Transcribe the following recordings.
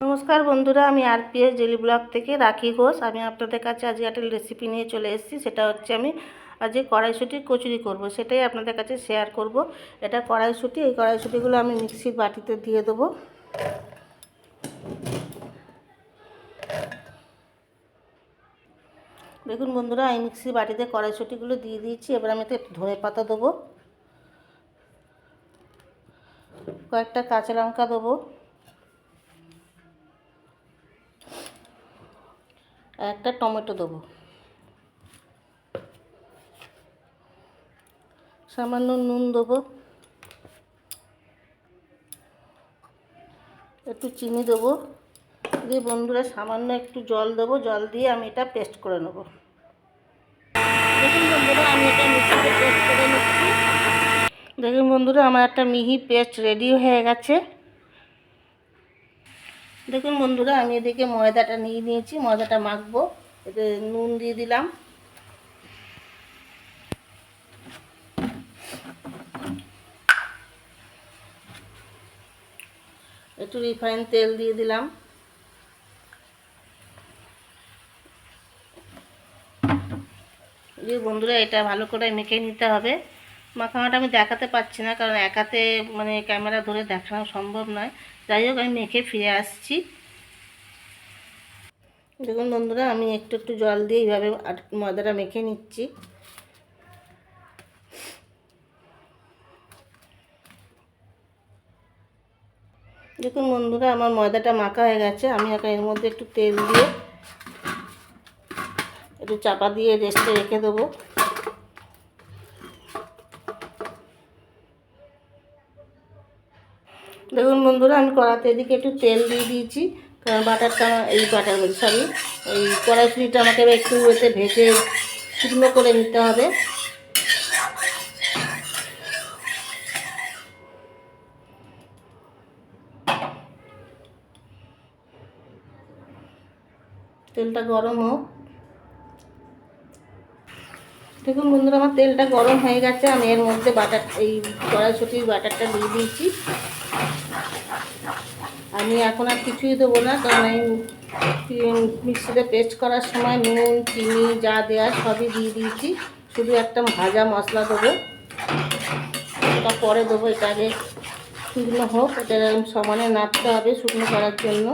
নমস্কার বন্ধুরা, আমি আরপিএস জেলি ব্লগ থেকে রাখি ঘোষ। আমি আপনাদের কাছে আজকে একটা রেসিপি নিয়ে চলে এসেছি, সেটা হচ্ছে আমি আজকে কড়াইশুটির কচুরি করব, সেটাই আপনাদের কাছে শেয়ার করব। এটা কড়াইশুটি, এই কড়াইশুটিগুলো আমি মিক্সির বাটিতে দিয়ে দেবো। দেখুন বন্ধুরা আমি মিক্সির বাটিতে কড়াইশুটিগুলো দিয়ে দিয়েছি, এবার আমি একটু ধনে পাতা দেবো। কয়েকটা কাঁচা লঙ্কা দেবো। একটা টমেটো দেবো। সামান্য নুন দেবো। একটু চিনি দেবো। দিয়ে বন্ধুরা সামান্য একটু জল দেবো। জল দিয়ে আমি এটা পেস্ট করে নেব। দেখুন বন্ধুরা, আমি এটা মিক্সিতে পেস্ট করে নিচ্ছি। দেখুন বন্ধুরা, আমার একটা মিহি পেস্ট রেডি হয়ে গেছে। দেখুন বন্ধুরা, আমি এদিকে ময়দাটা নিয়ে নিয়েছি, ময়দাটা মাখবো। এতে নুন দিয়ে দিলাম। একটু রিফাইন তেল দিয়ে দিলাম। দিয়ে বন্ধুরা, এটা ভালো করে মেখে নিতে হবে। মাখামাটা আমি দেখাতে পাচ্ছি না, কারণ একাতে মানে ক্যামেরা ধরে দেখানো সম্ভব নয়। যাই হোক, আমি মেখে ফিরে আসছি। দেখুন বন্ধুরা, আমি একটু একটু জল দিয়ে এইভাবে ময়দাটা মেখে নিচ্ছি। দেখুন বন্ধুরা, আমার ময়দাটা মাখা হয়ে গেছে। আমি এখন এর মধ্যে একটু তেল দিয়ে একটু চাপা দিয়ে রেস্টে রেখে দেবো। দেখুন বন্ধুরা, আমি কড়াতে এদিকে একটু তেল দিয়ে দিয়েছি। কারণ বাটারটা এই বাটার বলছি সরি এই কড়াইশুটিটা আমাকে একটু এতে ভেজে শুকনো করে নিতে হবে। তেলটা গরম হোক। দেখুন বন্ধুরা, আমার তেলটা গরম হয়ে গেছে, আমি এর মধ্যে বাটার এই কড়াইশুটির বাটারটা দিয়ে দিয়েছি। আমি এখন আর কিছুই দেবো না, কারণ আমি মিক্সিতে পেস্ট করার সময় নুন, চিনি, যা দেওয়া সবই দিয়ে দিয়েছি। শুধু একটা ভাজা মশলা দেবো। ওটা পরে দেবো, এটা আগে শুকনো হোক, এটা সমানে নাড়তে হবে শুকনো করার জন্য।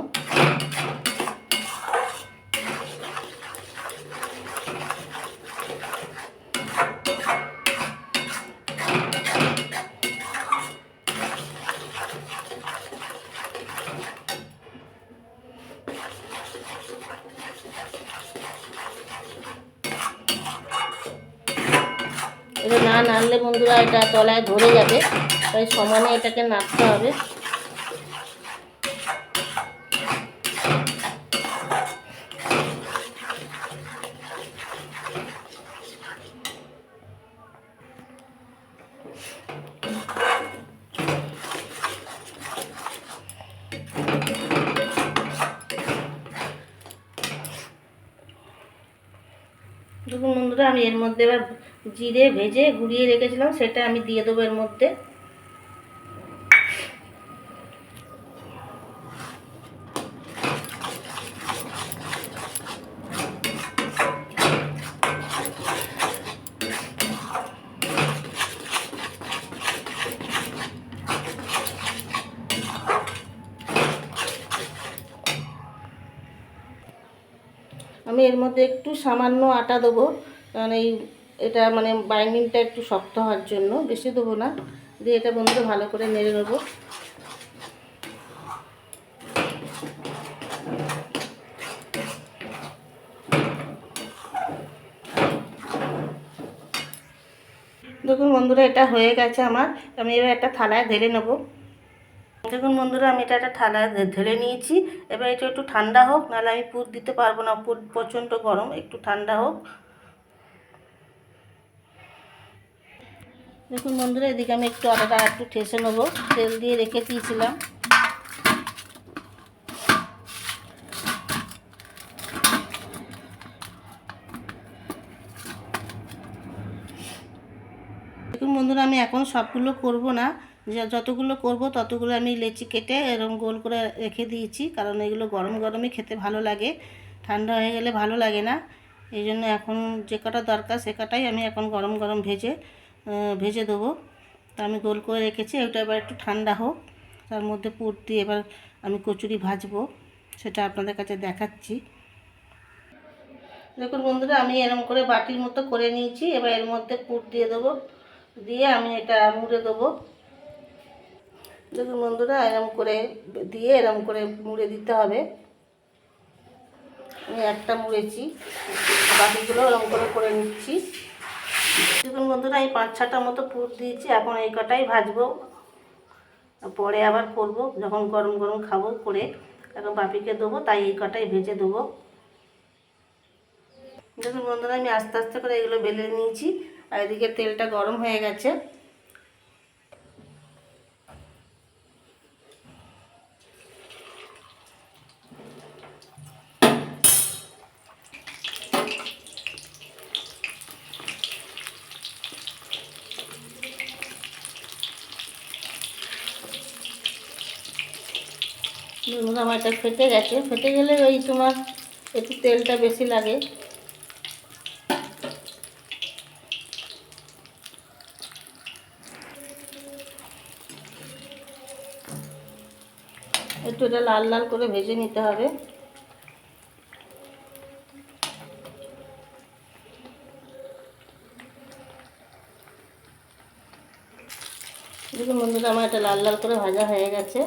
এটা না নাড়লে বন্ধুরা এটা তলায় ধরে যাবে তাই সমানে এটাকে নাড়তে হবে। দেখুন বন্ধুরা, আমি এর মধ্যে এবার জিরে, ভেজে গুঁড়িয়ে রেখেছিলাম, সেটা আমি দিয়ে দেবো এর মধ্যে। আমি এর মধ্যে একটু সামান্য আটা দেবো। কারণ এই, এটা মানে বাইন্ডিংটা একটু শক্ত হওয়ার জন্য। বেশি দেবো না। দিয়ে এটা বন্ধুরা ভালো করে নেড়ে নেব। দেখুন বন্ধুরা, এটা হয়ে গেছে আমার। আমি এবার একটা থালায় ঢেলে নেব। দেখুন বন্ধুরা, আমি এটা একটা থালায় ঢেলে নিয়েছি। এবার এটা একটু ঠান্ডা হোক, নাহলে আমি পুর দিতে পারব না। পুর প্রচণ্ড গরম, একটু ঠান্ডা হোক। দেখুন বন্ধুরা, এদিকে আমি একটু আটাটা একটু ঠেসে নেব। তেল দিয়ে রেখে দিয়েছিলাম। দেখুন বন্ধুরা, আমি এখন সবগুলো করব না। যতগুলো করব ততগুলো আমি লেচি কেটে এরকম গোল করে রেখে দিয়েছি। কারণ এগুলো গরম গরমই খেতে ভালো লাগে। ঠান্ডা হয়ে গেলে ভালো লাগে না। এই জন্য এখন যে কটা দরকার সে কটাই আমি এখন গরম গরম ভেজে ভেজে দেবো। তা আমি গোল করে রেখেছি, ওটা এবার একটু ঠান্ডা হোক। তার মধ্যে পুর দিয়ে এবার আমি কচুরি ভাজবো, সেটা আপনাদের কাছে দেখাচ্ছি। দেখুন বন্ধুরা, আমি এরকম করে বাটির মতো করে নিয়েছি। এবার এর মধ্যে পুর দিয়ে দেবো। দিয়ে আমি এটা মুড়ে দেবো। দেখুন বন্ধুরা এরকম করে দিয়ে এরকম করে মুড়ে দিতে হবে। আমি একটা মুড়েছি, বাকিগুলো এরকম করে করে নিচ্ছি। দেখুন বন্ধুরা এই পাঁচ ছটা মতো পুর দিয়েছি, এখন এই কটাই ভাজবো। পরে আবার করব, যখন গরম গরম খাব করে। এখন বাপিকে দেবো, তাই এই কটাই ভেজে দেবো। দেখুন বন্ধুরা, আমি আস্তে আস্তে করে এগুলো বেলে নিয়েছি, আর এদিকে তেলটা গরম হয়ে গেছে। দেখুন আমার এটা ফেটে গেছে। ফেটে গেলে ওই তোমার একটু তেলটা বেশি লাগে। একটু এটা লাল লাল করে ভেজে নিতে হবে। দেখুন বন্ধুরা, আমার এটা লাল লাল করে ভাজা হয়ে গেছে।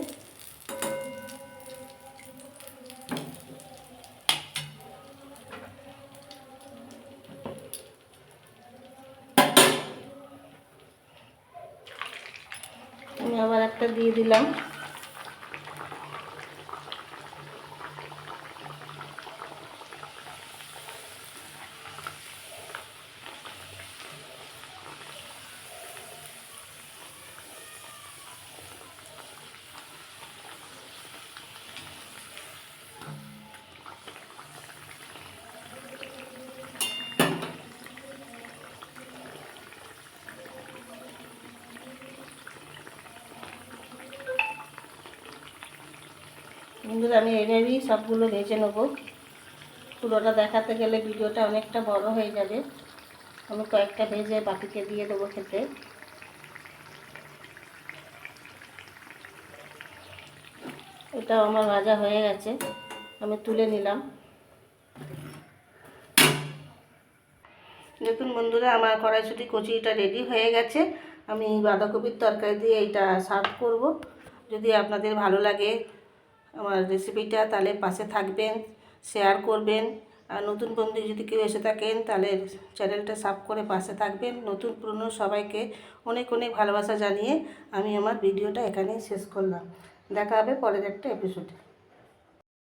দিয়ে দিলাম। বন্ধুরা, আমি এইভাবেই সবগুলো ভেজে নেব। পুরোটা দেখাতে গেলে ভিডিওটা অনেকটা বড় হয়ে যাবে। আমি কয়েকটা ভেজে বাকিকে দিয়ে দেবো খেতে। এটাও আমার ভাজা হয়ে গেছে। আমি তুলে নিলাম। দেখুন বন্ধুরা, আমার কড়াইশুটি, কচুরিটা রেডি হয়ে গেছে। আমি বাঁধাকপির তরকারি দিয়ে এইটা সার্ভ করব। যদি আপনাদের ভালো লাগে আমার রেসিপিটা তাহলে পাশে থাকবেন শেয়ার করবেন। আর নতুন বন্ধু যদি কেউ এসে থাকেন, তাহলে চ্যানেলটা সাব করে পাশে থাকবেন। নতুন পুরনো সবাইকে অনেক অনেক ভালোবাসা জানিয়ে আমি আমার ভিডিওটা এখানেই শেষ করলাম। দেখা হবে পরের একটা এপিসোডে